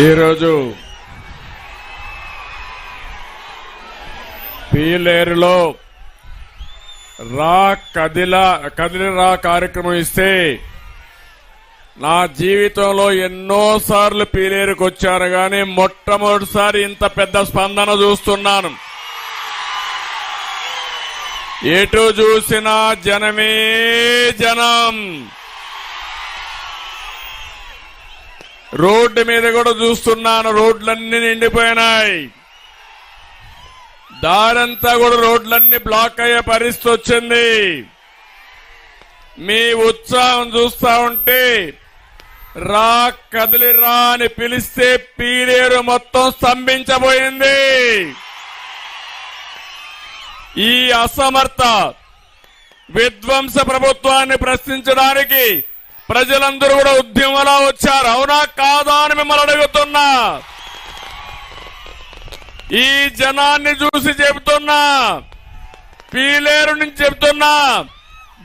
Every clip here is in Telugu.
ఈరోజు పీలేరులో రా కదిలా కదిలి రా కార్యక్రమం ఇస్తే నా జీవితంలో ఎన్నో సార్లు పీలేరుకు వచ్చాను కానీ మొట్టమొదటిసారి ఇంత పెద్ద స్పందన చూస్తున్నాను. ఎటు చూసినా జనమే జనం. రోడ్డు మీద కూడా చూస్తున్నాను రోడ్లన్నీ నిండిపోయినాయి. దారంతా కూడా రోడ్లన్నీ బ్లాక్ అయ్యే పరిస్థితి వచ్చింది. మీ ఉత్సాహం చూస్తా ఉంటే రా కదిలి రా అని పిలిస్తే పీలేరు మొత్తం స్తంభించబోయింది. ఈ అసమర్థ విధ్వంస ప్రభుత్వాన్ని ప్రశ్నించడానికి ప్రజలందరూ కూడా ఉద్యమంలో వచ్చారు. అవునా? కాదా అని మిమ్మల్ని అడుగుతున్నా. ఈ జనాన్ని చూసి చెబుతున్నా. పీలేరు నుంచి చెబుతున్నా.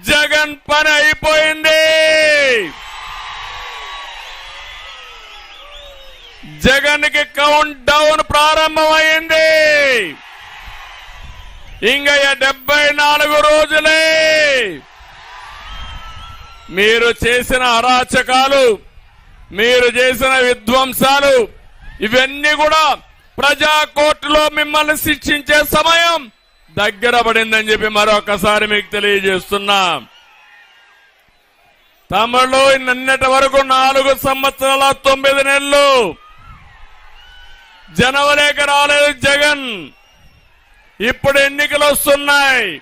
జగన్ పని అయిపోయింది. జగన్కి కౌంట్ డౌన్ ప్రారంభమైంది. ఇంకా డెబ్బై నాలుగు రోజులే. మీరు చేసిన అరాచకాలు మీరు చేసిన విధ్వంసాలు ఇవన్నీ కూడా ప్రజా కోర్టులో మిమ్మల్ని శిక్షించే సమయం దగ్గర పడిందని చెప్పి మరొకసారి మీకు తెలియజేస్తున్నా. తమలో నిన్నటి వరకు నాలుగు సంవత్సరాల తొమ్మిది నెలలు జనవరికి రాలేదు జగన్. ఇప్పుడు ఎన్నికలు వస్తున్నాయి.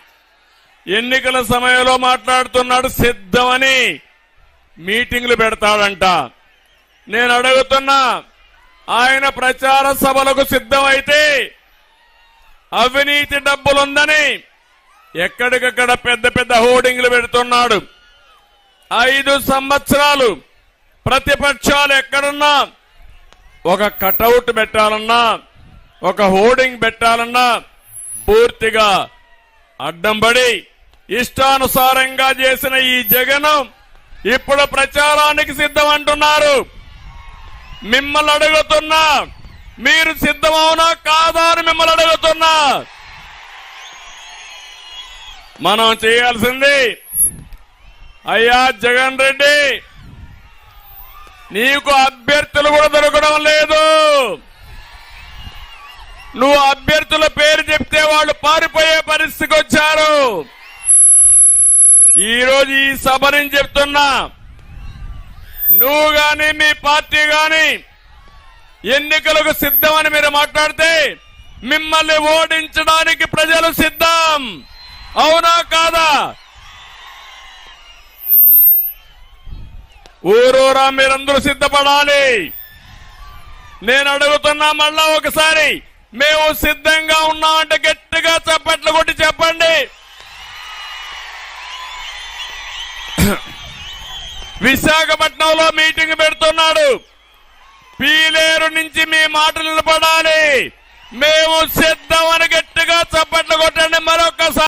ఎన్నికల సమయంలో మాట్లాడుతున్నాడు సిద్ధమని మీటింగ్లు పెడతాడంట. నేను అడుగుతున్నా ఆయన ప్రచార సభలకు సిద్ధమైతే అవినీతి డబ్బులుందని ఎక్కడికక్కడ పెద్ద పెద్ద హోర్డింగ్లు పెడుతున్నాడు. ఐదు సంవత్సరాలు ప్రతిపక్షాలు ఎక్కడున్నా ఒక కటౌట్ పెట్టాలన్నా ఒక హోర్డింగ్ పెట్టాలన్నా పూర్తిగా అడ్డంబడి ఇష్టానుసారంగా చేసిన ఈ జగనం ఇప్పుడు ప్రచారానికి సిద్ధం అంటున్నారు మిమ్మల్ని అడుగుతున్నా మీరు సిద్ధమవునా కాదా అని మిమ్మల్ని అడుగుతున్నా. మనం చేయాల్సింది అయ్యా జగన్ రెడ్డి నీకు అభ్యర్థులు కూడా దొరకడం లేదు. నువ్వు అభ్యర్థుల పేరు చెప్తే వాళ్ళు పారిపోయే పరిస్థితికి వచ్చారు. ఈరోజు ఈ సభ నుంచి చెప్తున్నా. నువ్వు గాని మీ పార్టీ గాని ఎన్నికలకు సిద్ధమని మీరు మాట్లాడితే మిమ్మల్ని ఓడించడానికి ప్రజలు సిద్ధం. అవునా కాదా? ఊరూరా మీరందరూ సిద్ధపడాలి. నేను అడుగుతున్నా మళ్ళా ఒకసారి. మేము సిద్ధంగా ఉన్నామంటే గట్టిగా చప్పట్లు కొట్టి చెప్పండి. విశాఖపట్నంలో మీటింగ్ పెడుతున్నాడు. పీలేరు నుంచి మీ మాటలు నిలబడాలి. మేము సిద్ధమని గట్టిగా చప్పట్లు కొట్టండి మరొకసారి